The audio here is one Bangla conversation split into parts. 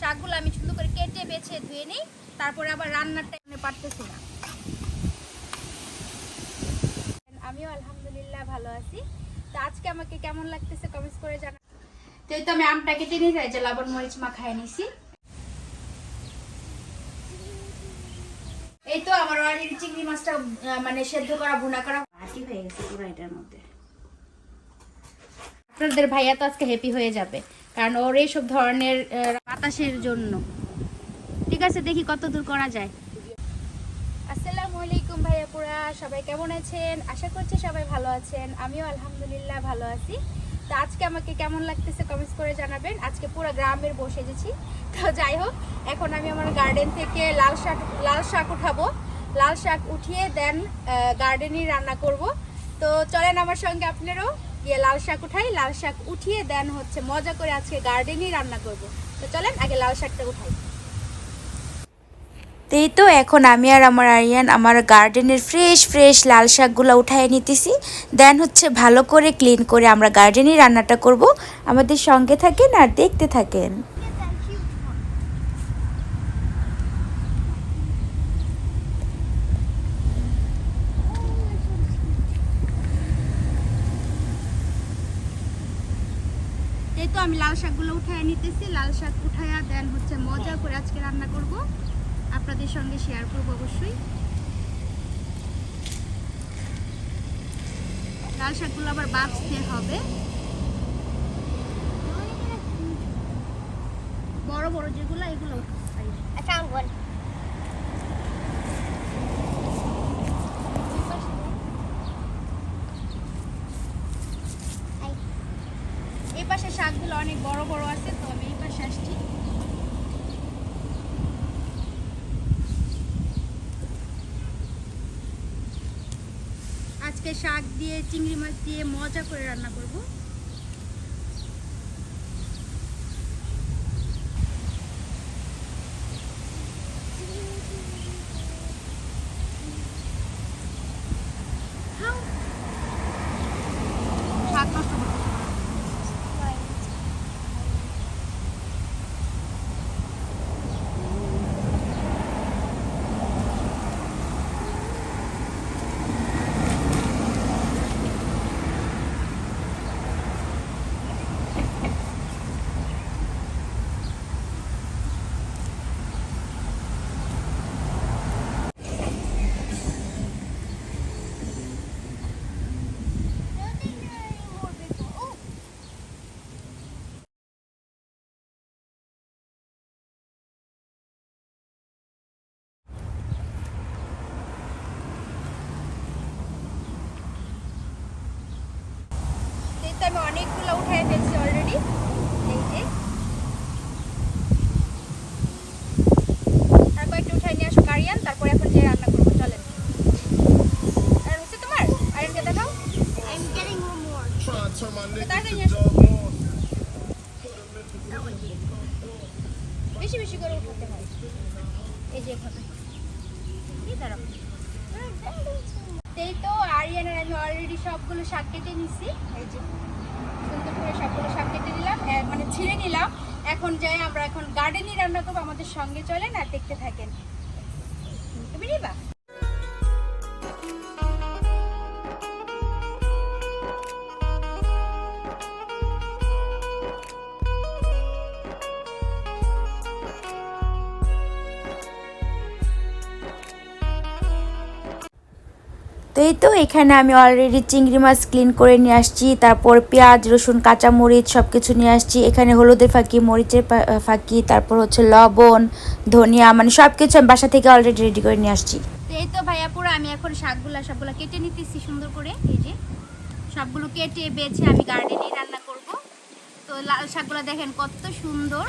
শাকগুলো আমি সুন্দর করে কেটে বেছে ধুয়ে নিই। তারপরে আবার রান্নার টাইমে পারতেছি না। আমিও আলহামদুলিল্লাহ ভালো আছি। তো আজকে আমাকে কেমন লাগতেছে কমেন্টস করে জানা তো তো আমি আমটা কেটে নিয়ে যাই যে লবণ মরিচ মাখায় নিছি। এই তো আমার অলরেডি চিংড়ি মাছটা মানে সেদ্ধ করা ভুনা করা হাঁটি হয়ে গেছে পুরো এটার মধ্যে। আপনাদের ভাইয়া তো আজকে হ্যাপি হয়ে যাবে। কারণ ওর এইসব ধরনের বাতাসের জন্য। ঠিক আছে, দেখি কত দূর করা যায়। আসসালামু ভাইয়া পুরা, সবাই কেমন আছেন? আশা করছি সবাই ভালো আছেন। আমিও আলহামদুলিল্লাহ ভালো আছি। তো আজকে আমাকে কেমন লাগতেছে কমেন্টস করে জানাবেন। আজকে পুরো গ্রামের বসে গেছি। তো যাই হোক, এখন আমি আমার গার্ডেন থেকে লাল শাক লাল শাক উঠাবো। লাল শাক উঠিয়ে দেন গার্ডেনই রান্না করব। তো চলেন আমার সঙ্গে আপনারও। গিয়ে লাল শাক উঠাই, লাল শাক উঠিয়ে দেন হচ্ছে মজা করে আজকে গার্ডেনই রান্না করব। তো চলেন, আগে লাল শাকটা উঠাই। এই তো, এখন আমি আর আমার আরিয়ান আমার গার্ডেনের ফ্রেশ ফ্রেশ লাল শাকগুলো উঠাই নিতেছি। দেন হচ্ছে ভালো করে ক্লিন করে আমরা গার্ডেনই রান্নাটা করব। আমাদের সঙ্গে থাকেন আর দেখতে থাকেন এই তো আমি লাল শাকগুলো উঠায় নিতেছি, লাল শাক উঠায়া দেন হচ্ছে মজা করে আজকে রান্না করব। আপনাদের সঙ্গে শেয়ার করব অবশ্যই। লাল শাকগুলো আবার বাছতে হবে। বড় বড় যেগুলো, এগুলো I found one. এই পাশে শাকগুলো অনেক বড় বড় আছে তো আমি এই পাশে আসছি আজকে শাক দিয়ে চিংড়ি মাছ দিয়ে মজা করে রান্না করব শাক নষ্ট করতে এই তো আমি অনেকগুলো উঠাই ফেলছি অলরেডি এই যে আর কয়েকটা উঠাই নিয়ে আসো কারিয়ান তারপরে এখন যে রান্না করব চলেন আর হচ্ছে তোমার আরেনকে দেখাও I'm getting one more. Trying to turn my niggas তাড়াতাড়ি to নিয়ে আসো dog on. বেশি বেশি করে উঠাতে হয় এই যে এখানে এই দাঁড়াও এই তো আরিয়ানের আমি অলরেডি সবগুলো শাক কেটে নিছি। এই যে সুন্দর করে সবগুলো শাক কেটে নিলাম মানে ছিঁড়ে নিলাম। এখন যাই আমরা এখন গার্ডেনই রান্না করব, আমাদের সঙ্গে চলেন আর দেখতে থাকেন। তুমি নিবা? এই তো, এখানে আমি অলরেডি চিংড়ি মাছ ক্লিন করে নিয়ে আসছি, তারপর পেঁয়াজ, রসুন, কাঁচামরিচ সব কিছু নিয়ে আসছি। এখানে হলুদের ফাঁকি, মরিচের ফাঁকি, তারপর হচ্ছে লবণ, ধনিয়া মানে সব কিছু আমি বাসা থেকে অলরেডি রেডি করে নিয়ে আসছি। এই তো ভাইয়া, পুরো আমি এখন শাকগুলা সবগুলো কেটে নিতেছি সুন্দর করে, এই যে। সবগুলো কেটে বেছে আমি গার্ডেনেই রান্না করব। তো লাল শাকগুলো দেখেন কত সুন্দর।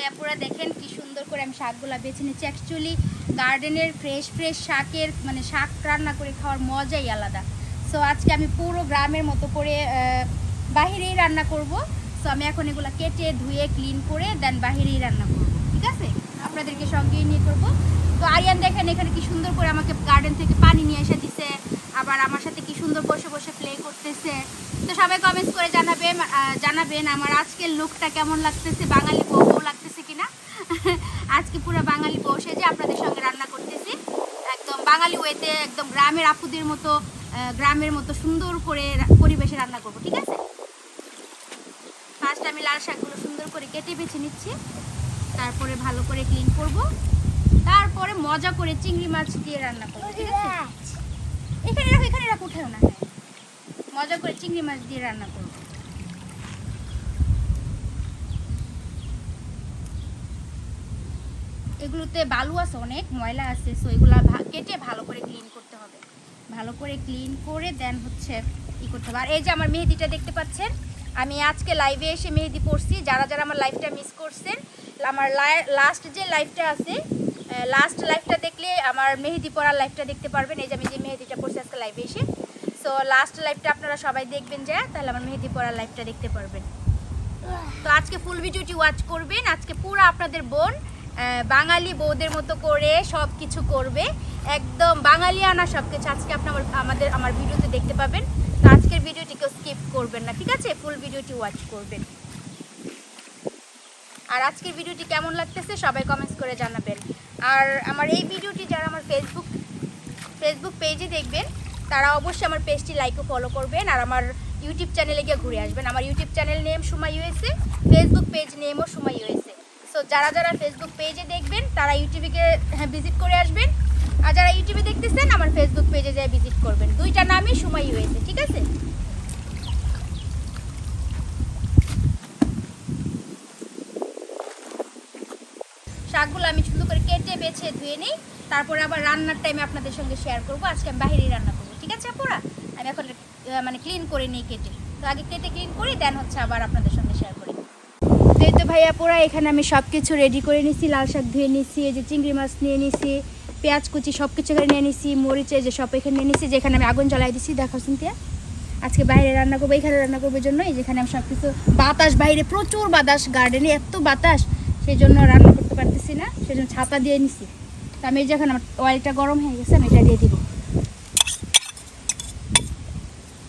ভাইয়াপুরা দেখেন কি সুন্দর করে আমি শাকগুলা বেছে নিচ্ছি। অ্যাকচুয়ালি গার্ডেনের ফ্রেশ ফ্রেশ শাকের মানে শাক রান্না করে খাওয়ার মজাই আলাদা। সো আজকে আমি পুরো গ্রামের মতো করে বাহিরেই রান্না করব। সো আমি এখন এগুলো কেটে, ধুয়ে ক্লিন করে দেন বাহিরেই রান্না করব। ঠিক আছে? আপনাদেরকে সঙ্গে নিয়ে করব। তো আরিয়ান দেখেন এখানে কি সুন্দর করে আমাকে গার্ডেন থেকে পানি নিয়ে এসে দিছে। আবার আমার সাথে কি সুন্দর বসে বসে প্লে করতেছে। তো সবাই কমেন্টস করে জানাবেন জানাবেন আমার আজকের লুকটা কেমন লাগতেছে, বাঙালি বউ লাগতেছে। আজকে পুরো বাঙালি বউ যে আপনাদের সঙ্গে রান্না করতেছি। একদম বাঙালি ওয়েতে একদম গ্রামের আপুদের মতো গ্রামের মতো সুন্দর করে পরিবেশে রান্না করব ঠিক আছে? ফার্স্ট আমি লাল শাকগুলো সুন্দর করে কেটে বেছে নিচ্ছি। তারপরে ভালো করে ক্লিন করব। তারপরে মজা করে চিংড়ি মাছ দিয়ে রান্না করব ঠিক আছে. এখানে রাখো এখানে রাখো উঠেও না। মজা করে চিংড়ি মাছ দিয়ে রান্না করব। এগুলোতে বালু আছে অনেক, ময়লা আছে সো এগুলো কেটে ভালো করে ক্লিন করতে হবে। ভালো করে ক্লিন করে দেন হচ্ছে ই করতে হবে। আর এই যে আমার মেহেদিটা দেখতে পাচ্ছেন, আমি আজকে লাইভে এসে মেহেদি পড়ছি যারা যারা আমার লাইফটা মিস করছেন, আমার লাস্ট যে লাইফটা আছে লাস্ট লাইফটা দেখলে আমার মেহেদি পড়ার লাইফটা দেখতে পারবেন। এই যে আমি যে মেহেদিটা পড়ছি আজকে লাইভে এসে। সো লাস্ট লাইফটা আপনারা সবাই দেখবেন যা, তাহলে আমার মেহেদি পড়ার লাইফটা দেখতে পারবেন। তো আজকে ফুল ভিডিওটি ওয়াচ করবেন। আজকে পুরো আপনাদের বোন বাঙালি বউদের মতো করে সব কিছু করবে। একদম বাঙালি আনা সব কিছু আজকে আপনি আমার আমাদের আমার ভিডিওতে দেখতে পাবেন। তো আজকের ভিডিওটি কেউ স্কিপ করবেন না, ঠিক আছে? ফুল ভিডিওটি ওয়াচ করবেন। আর আজকের ভিডিওটি কেমন লাগতেছে সবাই কমেন্টস করে জানাবেন। আর আমার এই ভিডিওটি যারা আমার ফেসবুক ফেসবুক পেজে দেখবেন, তারা অবশ্যই আমার পেজটি লাইক ও ফলো করবেন আর আমার ইউটিউব চ্যানেলে গিয়ে ঘুরে আসবেন। আমার YouTube channel name Suma USA Facebook page নেমও Suma USA so যারা যারা ফেসবুক পেজে দেখবেন, তারা ইউটিউবে হ্যাঁ ভিজিট করে আসবেন। আর যারা ইউটিউবে দেখতেছেন, আমার ফেসবুক পেজে যেয়ে ভিজিট করবেন। দুইটা নামই সুমা ইউএসএ ঠিক আছে? শাকগুলো আমি সুন্দর করে কেটে, বেছে, ধুয়ে নিই। তারপরে আবার রান্নার টাইমে আপনাদের সঙ্গে শেয়ার করব। আজকে আমি বাহিরেই রান্না করব, ঠিক আছে, আপুরা? আমি এখন মানে ক্লিন করে নিই, কেটে। তো আগে কেটে ক্লিন করি দেন হচ্ছে আবার আপনাদের সঙ্গে শেয়ার করি। তো ভাইয়া পোড়া এখানে আমি সব কিছু রেডি করে নিছি, লাল শাক ধুয়ে নিছি, এই যে চিংড়ি মাছ নিয়ে নিছি, পেঁয়াজ কুচি সব কিছু এখানে নিয়ে নিছি, মরিচে যে সব এখানে নিয়ে নিছি, যেখানে আমি আগুন জ্বালাই দিছি দেখো সিনতিয়া আজকে বাইরে রান্না করব, এখানে রান্না করব জন্য এই যেখানে আমি সব কিছু বাতাস বাইরে, প্রচুর বাতাস গার্ডেনে এত বাতাস, সেই জন্য রান্না করতে পারতেছি না, সেই জন্য ছাতা দিয়ে নিছি। তো আমি এই যে এখন আমার অয়েলটা গরম হয়ে গেছে, আমি এটা দিয়ে দিব।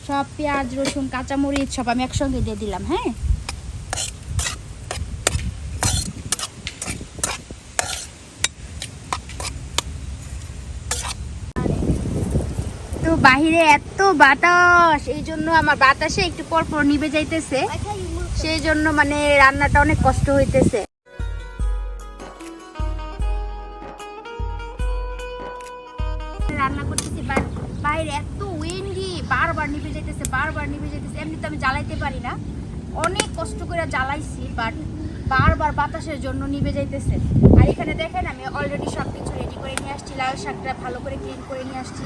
সব পেঁয়াজ, রসুন, কাঁচামরিচ সব আমি একসঙ্গে দিয়ে দিলাম হ্যাঁ? বাহিরে এত বাতাস, এই জন্য আমার বাতাসে একটু পর পর নিভে যাইতেছে? সেই জন্য মানে রান্নাটা অনেক কষ্ট হইতেছে। রান্না করতেছি বাইরে এত বারবার নিভে যাইতেছে, বারবার যাইতেছে। আমি জ্বালাইতে পারি না। অনেক কষ্ট করে জ্বালাইছি, বাট বারবার বাতাসের জন্য নিভে যাইতেছে। আর এখানে দেখেন, আমি অলরেডি সব কিছু রেডি করে নিয়ে আসছি, লাল শাকটা ভালো করে ক্লিন করে নিয়ে আসছি।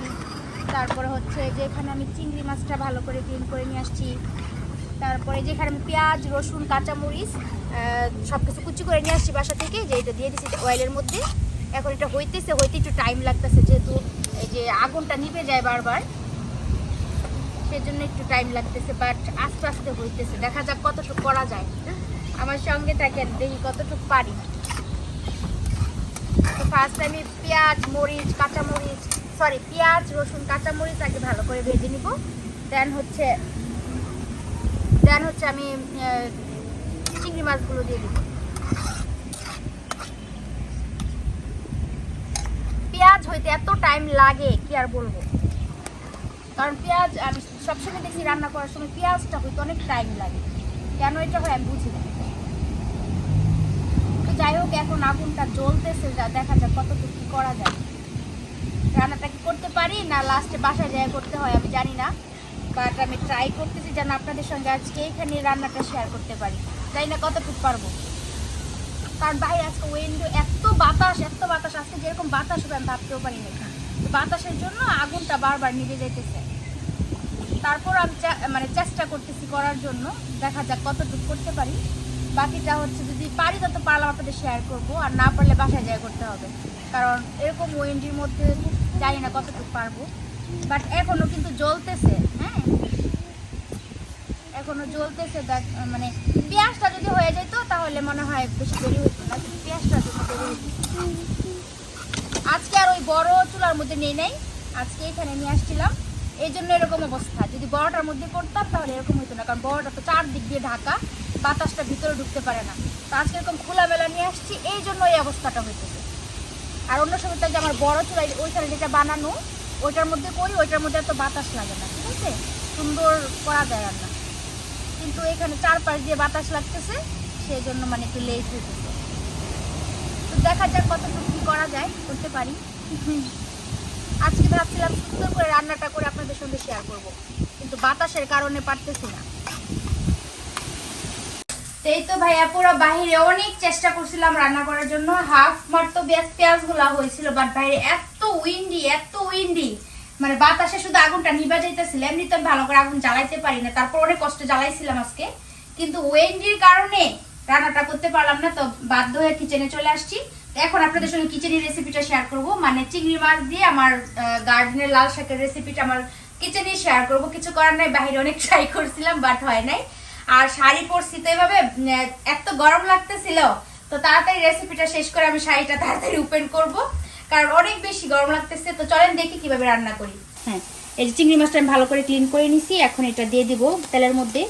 তারপরে হচ্ছে যে এখানে আমি চিংড়ি মাছটা ভালো করে ক্লিন করে নিয়ে আসছি। তারপরে যেখানে আমি পেঁয়াজ, রসুন, কাঁচামরিচ সব কিছু কুচি করে নিয়ে আসছি বাসা থেকে। যে এটা দিয়ে দিচ্ছি অয়েলের মধ্যে। এখন এটা হইতেছে, হইতে একটু টাইম লাগতেছে যেহেতু এই যে আগুনটা নিভে যায় বারবার। সেজন্য একটু টাইম লাগতেছে বাট আস্তে আস্তে হইতেছে। দেখা যাক কতটুকু করা যায়। আমার সঙ্গে থাকেন, দেখি কতটুকু পারি। তো ফার্স্ট আমি পেঁয়াজ, মরিচ, কাঁচামরিচ সরি পেঁয়াজ, রসুন, কাঁচামরিচ আগে ভালো করে ভেজে নিব। দেন হচ্ছে দেন হচ্ছে আমি চিংড়ি মাছগুলো দিয়ে দিব। পেঁয়াজ হইতে এত টাইম লাগে, কি আর বলব? কারণ পেঁয়াজ আমি সবসময় দেখি রান্না করার সময় পেঁয়াজটা হইতে অনেক টাইম লাগে। কেন এটা হয় আমি বুঝি না। যাই হোক, এখন আগুনটা জ্বলতেছে, যা দেখা যাক কতটুকু কি করা যায়। রান্নাটা কি করতে পারি না লাস্টে বাসায় যায় করতে হয় আমি জানি না। বাট আমি ট্রাই করতেছি যেন আপনাদের সঙ্গে আজকে এইখানে রান্নাটা শেয়ার করতে পারি। জানি না কতটুকু পারব। কারণ বাইরে আজকে উইন্ডো এত বাতাস এত বাতাস, আজকে যেরকম বাতাস হবে আমি ভাবতেও পারি না বাতাসের জন্য আগুনটা বারবার নিভে যাইতেছে। তারপর আমি মানে চেষ্টা করতেছি করার জন্য। দেখা যাক কতটুকু করতে পারি। বাকিটা হচ্ছে যদি পারি তত পারলাম আপনাদের শেয়ার করব। আর না পারলে বাসায় যায় করতে হবে। কারণ এরকম ওয়েন্ডির মধ্যে জানি না কতটুকু পারব। বাট এখনও কিন্তু জ্বলতেছে হ্যাঁ? এখনও জ্বলতেছে মানে পেঁয়াজটা যদি হয়ে যেত, তাহলে মনে হয় বেশি দেরি হতো না পেঁয়াজটা যদি দেরি আজকে আর ওই বড় চুলার মধ্যে নেই নাই। আজকে এখানে নিয়ে আসছিলাম। এই জন্য এরকম অবস্থা। যদি বড়টার মধ্যে করতাম, তাহলে এরকম হতো না, কারণ বড়টা তো চারদিক দিয়ে ঢাকা, বাতাসটা ভিতরে ঢুকতে পারে না। তো আজকে এরকম খোলামেলা নিয়ে আসছি, এই জন্য এই অবস্থাটা হইতেছে। আর অন্য সময় যে আমার বড় চুলাই ওইখানে যেটা বানানো, ওইটার মধ্যে করি, ওইটার মধ্যে এত বাতাস লাগে না, ঠিক আছে? সুন্দর করা যায় রান্না। কিন্তু এখানে চারপাশ দিয়ে বাতাস লাগতেছে সেই জন্য মানে একটু লেট হইতেছে তো দেখা যাক কতটুকু কি করা যায়, করতে পারি। আজকে ভাবছিলাম সুন্দর করে রান্নাটা করে আপনাদের সঙ্গে শেয়ার করব, কিন্তু বাতাসের কারণে পারতেছি না। এই তো ভাইয়া, পুরো বাহিরে অনেক চেষ্টা করছিলাম রান্না করার জন্য। হাফ মার তো পেঁয়াজগুলা হয়েছিল বাট বাইরে এত উইন্ডি এত উইন্ডি মানে বাতাসে শুধু আগুনটা নিবা যাইতেছিল এমনি তো ভালো করে আগুন জ্বালাইতে পারি না। তারপর অনেক কষ্ট জ্বালাইছিলাম আজকে। কিন্তু উইন্ডির কারণে রান্নাটা করতে পারলাম না, তো বাধ্য হয়ে কিচেনে চলে আসছি। এখন আপনাদের সঙ্গে কিচেনের রেসিপিটা শেয়ার করব। মানে চিংড়ি মাছ দিয়ে আমার গার্ডেনের লাল শাকের রেসিপিটা আমার কিচেনে শেয়ার করব। কিছু করার নাই বাইরে অনেক ট্রাই করছিলাম বাট হয় নাই। আর শাড়ি পরছি তো এভাবে এত গরম লাগতেছিল। তো তাড়াতাড়ি রেসিপিটা শেষ করে আমি শাড়িটা তাড়াতাড়ি ওপেন করব। কারণ অনেক বেশি গরম লাগতেছে। তো চলেন দেখি কীভাবে রান্না করি। হ্যাঁ এই যে চিংড়ি মাছটা আমি ভালো করে ক্লিন করে নিছি। এখন এটা দিয়ে দিব তেলের মধ্যে।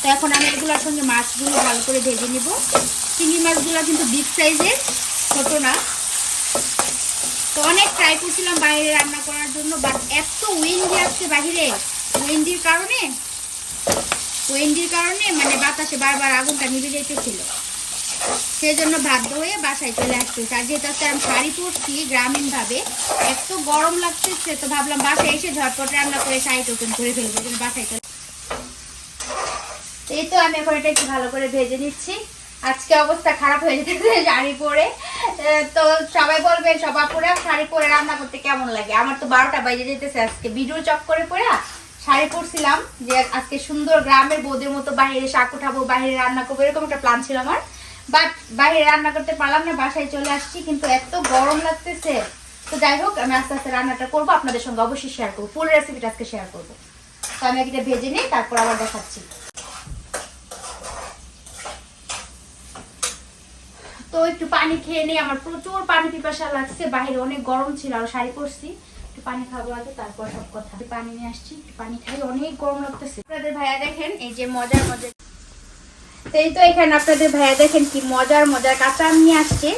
তো এখন আমি এগুলোর সঙ্গে মাছগুলো ভালো করে ভেজে নিব। চিংড়ি মাছগুলো কিন্তু বিগ সাইজের ছোট না। তো অনেক ট্রাই করছিলাম বাইরে রান্না করার জন্য বাট এত উইন্ডি আসছে বাহিরে। উইন্ডির কারণে? উইন্ডির কারণে? মানে বাতাসে বারবার আগুনটা নিভে যেতেছিল সেই জন্য বাধ্য হয়ে বাসায় চলে আসতেছে আর যেহেতু আজকে আমি শাড়ি পরছি গ্রামীণ ভাবে এত গরম লাগতেছে তো ভাবলাম বাসায় এসে ঝটপট রান্না করে শাড়িটা ওপেন করে ফেলব জন্য বাসায় চলে এই তো আমি এখন এটা একটু ভালো করে ভেজে নিচ্ছি। আজকে অবস্থা খারাপ হয়ে যেতেছে শাড়ি পরে। তো সবাই বলবে সব পরে শাড়ি পরে রান্না করতে কেমন লাগে? আমার তো বারোটা বাজে যেতেছে আজকে। ভিডিও চক করে পরে শাড়ি পরছিলাম যে আজকে সুন্দর গ্রামের বৌদের মতো বাইরে শাক উঠাবো, বাইরে রান্না করব, এরকম একটা প্ল্যান ছিল আমার। বাট বাইরে রান্না করতে পারলাম না, বাসায় চলে আসছি, কিন্তু এত গরম লাগতেছে। তো যাই হোক, আমি আস্তে আস্তে রান্নাটা করব, আপনাদের সঙ্গে অবশ্যই শেয়ার করব। ফুল রেসিপিটা আজকে শেয়ার করব। তো আমি এটা ভেজে নিই, তারপর আবার দেখাচ্ছি। তো একটু পানি খেয়ে নিই, আমার প্রচুর পানি পিপাসা লাগছে, বাইরে অনেক গরম ছিল, আর শাড়ি পরছি। পানি খাব আগে, তারপর সব কথা। পানি নিয়ে আসছি পানি খাই, অনেক গরম লাগতেছে। আপনাদের ভাইয়া দেখেন, এই যে মজার মজার তো এই তো এখানে আপনাদের ভাইয়া দেখেন কি মজার মজার কাঁচা আম নিয়ে আসছে।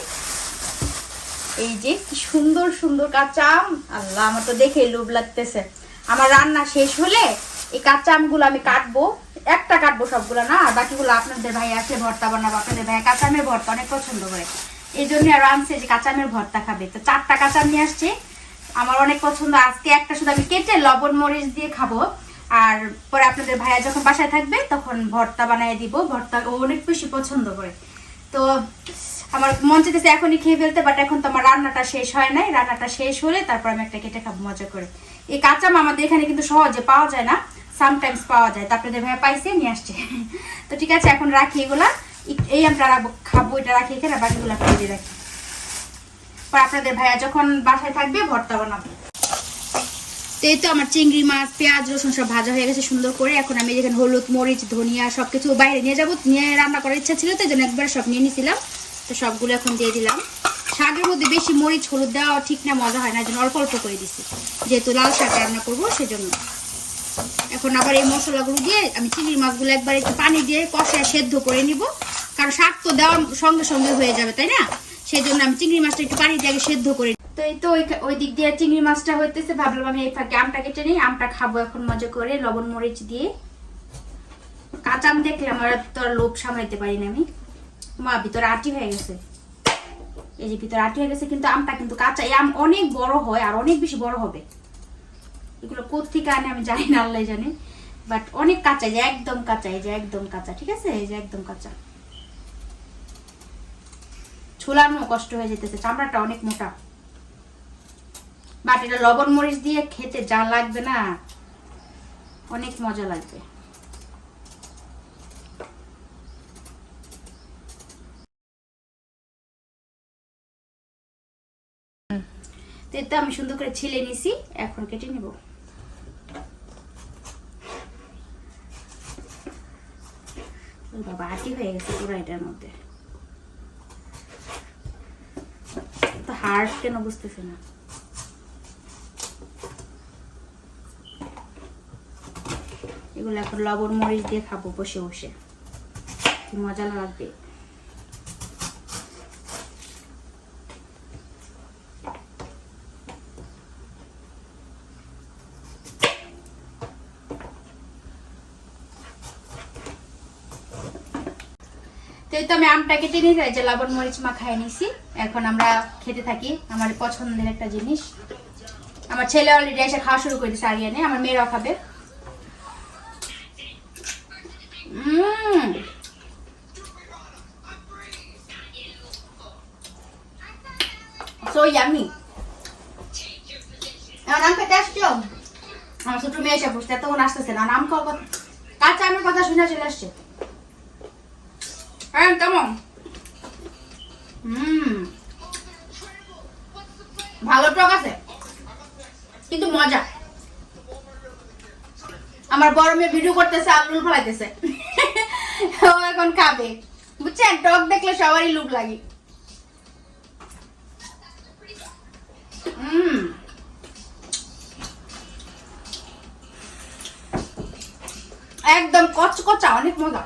এই যে কি সুন্দর সুন্দর কাঁচা আম আল্লাহ, আমার তো দেখে লোভ লাগতেছে। আমার রান্না শেষ হলে এই কাঁচা আমগুলো আমি কাটবো। একটা কাটবো সবগুলো না, আর বাকিগুলো আপনাদের ভাই আসলে ভর্তা বানাবো। আপনাদের ভাই কাঁচা আমের ভর্তা অনেক পছন্দ করে। এই জন্য আরও আনছে যে কাঁচা আমের ভর্তা খাবে। তো চারটা কাঁচা আম নিয়ে আসছে। আমার অনেক পছন্দ। আজকে একটা শুধু আমি কেটে লবণ, মরিচ দিয়ে খাব। আর পরে আপনাদের ভাইয়া যখন বাসায় থাকবে, তখন ভর্তা বানিয়ে দিব। ভর্তা ও অনেক বেশি পছন্দ করে। তো আমার মন চাইতেছে এখনই খেয়ে ফেলতে বাট এখন তো আমার রান্নাটা শেষ হয় নাই। রান্নাটা শেষ হলে তারপর আমি একটা কেটে খাব, মজা করে। এই কাঁচা আম আমাদের এখানে কিন্তু সহজে পাওয়া যায় না। সামটাইমস পাওয়া যায়। তারপরে আপনাদের ভাইয়া পাইছে, নিয়ে আসছে। তো ঠিক আছে, এখন রাখি এগুলা। এই আমরা খাব, এটা রাখি এখানে, বাকিগুলো ফ্রিজে রাখি। আপনাদের ভাইয়া যখন বাসায় থাকবে, ভর্তা বানাবো। তো এই তো আমার চিংড়ি মাছ, পেঁয়াজ, রসুন সব ভাজা হয়ে গেছে সুন্দর করে। এখন আমি যেখানে হলুদ, মরিচ, ধনিয়া সব কিছু বাইরে নিয়ে যাব। নিয়ে রান্না করার ইচ্ছা ছিল তো এই জন্য একবার সব নিয়ে নিয়েছিলাম তো সবগুলো এখন দিয়ে দিলাম। শাকের মধ্যে বেশি মরিচ, হলুদ দেওয়া ঠিক না, মজা হয় না এই জন্য অল্প অল্প করে দিছি। যেহেতু লাল শাক রান্না করব, সেজন্য। এখন আবার এই মশলাগুলো দিয়ে আমি চিংড়ি মাছগুলো একবার একটু পানি দিয়ে কষায় সেদ্ধ করে নিব। কারণ শাক তো দেওয়ার সঙ্গে সঙ্গে হয়ে যাবে, তাই না? সেই জন্য আমি চিংড়ি মাছটা একটু পানি দিয়ে সেদ্ধ করে তো এই তো ওই- দিক দিয়ে চিংড়ি মাছটা হইতেছে, ভাবলাম আমি এই ফাঁকে আমটা কেটে নিই, আমটা খাব এখন মজা করে, লবণ, মরিচ দিয়ে। কাঁচা আম দেখলে আমার তো আর লোভ সামলাইতে পারি না আমি। মা, ভিতরে আটি হয়ে গেছে। এই যে ভিতরে আটি হয়ে গেছে, কিন্তু আমটা কিন্তু কাঁচা। এই আম অনেক বড় হয় আর অনেক বেশি বড় হবে। এগুলো কোথেকে আনে আমি জানি না, আল্লাহ জানে। বাট অনেক কাঁচা যে একদম কাঁচা, এই যে একদম কাঁচা, ঠিক আছে? এই যে একদম কাঁচা। ঝুলানো কষ্ট হয়ে যেতেছে, চামড়াটা অনেক মোটা। বাট এটা লবণ মরিচ দিয়ে খেতে যা লাগবে না, অনেক মজা লাগবে। তো আমি সুন্দর করে ছিলে নিছি, এখন কেটে নেব। বাবা, আটি হয়ে গেছে পুরো এটার মধ্যে। হার্ড কেন বুঝতেছে না? এগুলো এখন লবণ, মরিচ দিয়ে খাব বসে বসে। মজা লাগবে? তো তো আমি আমটা কেটে নিয়ে যাই যে লবণ, মরিচ মাখায় নিছি। এখন আমরা খেতে থাকি আমার পছন্দের একটা জিনিস। আমার ছেলে অলরেডি এসে খাওয়া শুরু করে দিয়েছে আরিয়ানে, আমার মেয়েরাও খাবে। এখন আম খেতে আমার মেয়ে এসে এতক্ষণ না। খাওয়া কথা কাঁচা আমের কথা শুনে চলে আসছে। হ্যাঁ কেমন? ভালো টক আছে, কিন্তু মজা। আমার বড় মেয়ে ভিডিও করতেছে আর লুল ফলাইতেছে। ও এখন খাবে। বুঝছেন? টক দেখলে সবারই লুক লাগে। একদম কচকচা, অনেক মজা।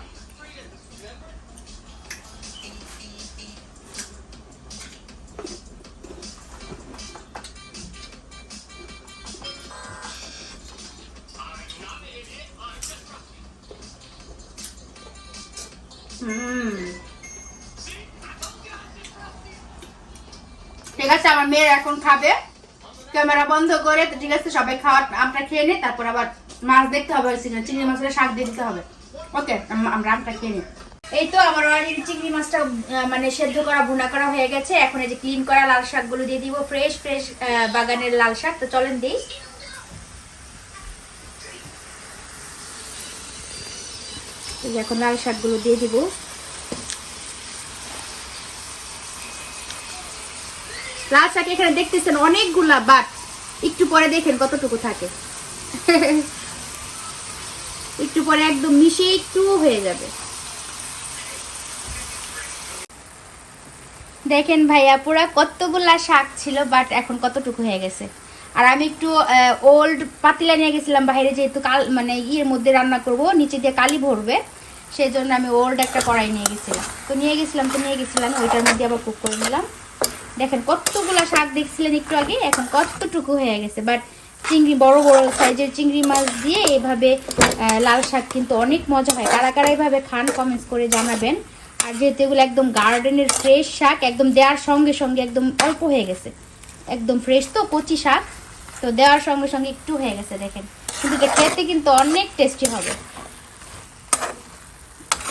আছে, আমার মেয়ের এখন খাবে। ক্যামেরা বন্ধ করে ঠিক আছে, সবাই খাওয়া আমটা খেয়ে নে, তারপর আবার মাছ দেখতে হবে চিংড়ি মাছের শাক দিয়ে দিতে হবে। ওকে আমরা আমটা খেয়ে নিই এই তো আমার অলরেডি চিংড়ি মাছটা মানে সেদ্ধ করা, ভুনা করা হয়ে গেছে। এখন এই যে ক্লিন করা লাল শাকগুলো দিয়ে দিব ফ্রেশ ফ্রেশ বাগানের লাল শাক। তো চলেন দিই। এখন লাল শাকগুলো দিয়ে দিব। লাল শাক এখানে দেখতেছেন অনেকগুলা বাট একটু পরে দেখেন কতটুকু থাকে। একটু পরে একদম মিশে একটু হয়ে যাবে। দেখেন ভাইয়া, পুরা কতগুলা শাক ছিল বাট এখন কতটুকু হয়ে গেছে। আর আমি একটু ওল্ড পাতিলা নিয়ে গেছিলাম বাইরে, যেহেতু কাল মানে ইয়ের মধ্যে রান্না করব, নিচে দিয়ে কালি ভরবে সেই জন্য আমি ওল্ড একটা কড়াই নিয়ে গেছিলাম। তো নিয়ে গেছিলাম, তো নিয়ে গেছিলাম, ওইটার মধ্যে আবার কুক করে নিলাম। দেখেন, কতগুলা শাক দেখছিলেন একটু আগে, এখন কতটুকু হয়ে গেছে। বাট চিংড়ি, বড় বড় সাইজের চিংড়ি মাছ দিয়ে এভাবে লাল শাক কিন্তু অনেক মজা হয়। কারা কারা এভাবে খান কমেন্টস করে জানাবেন। আর যেহেতু এগুলো একদম গার্ডেনের ফ্রেশ শাক, একদম দেওয়ার সঙ্গে সঙ্গে একদম অল্প হয়ে গেছে। একদম ফ্রেশ তো, কচি শাক, তো দেওয়ার সঙ্গে সঙ্গে একটু হয়ে গেছে, দেখেন। কিন্তু এটা খেতে কিন্তু অনেক টেস্টি হবে।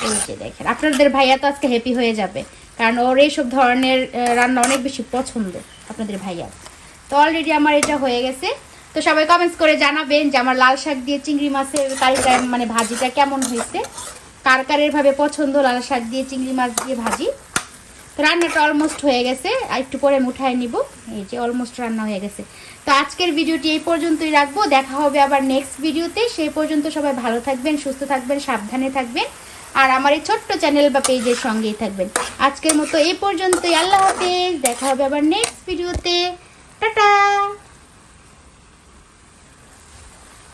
এই যে দেখেন, আপনাদের ভাইয়া তো আজকে হ্যাপি হয়ে যাবে। কারণ ওর এইসব ধরনের রান্না অনেক বেশি পছন্দ আপনাদের ভাইয়া। তো অলরেডি আমার এটা হয়ে গেছে। তো সবাই কমেন্টস করে জানাবেন যে আমার লাল শাক দিয়ে চিংড়ি মাছের কারিটা মানে ভাজিটা কেমন হয়েছে? কার কার এভাবে পছন্দ লাল শাক দিয়ে চিংড়ি মাছ দিয়ে ভাজি? তো রান্নাটা অলমোস্ট হয়ে গেছে। আর একটু পরে আমি উঠায় নিব। এই যে অলমোস্ট রান্না হয়ে গেছে। তো আজকের ভিডিওটি এই পর্যন্তই রাখব। দেখা হবে আবার নেক্সট ভিডিওতে সেই পর্যন্ত সবাই ভালো থাকবেন, সুস্থ থাকবেন, সাবধানে থাকবেন। আর আমার এই ছোট্ট চ্যানেল বা পেজের সঙ্গেই থাকবেন। আজকের মতো এই পর্যন্তই। আল্লাহ হাফেজ। দেখা হবে আবার নেক্সট ভিডিওতে টাটা।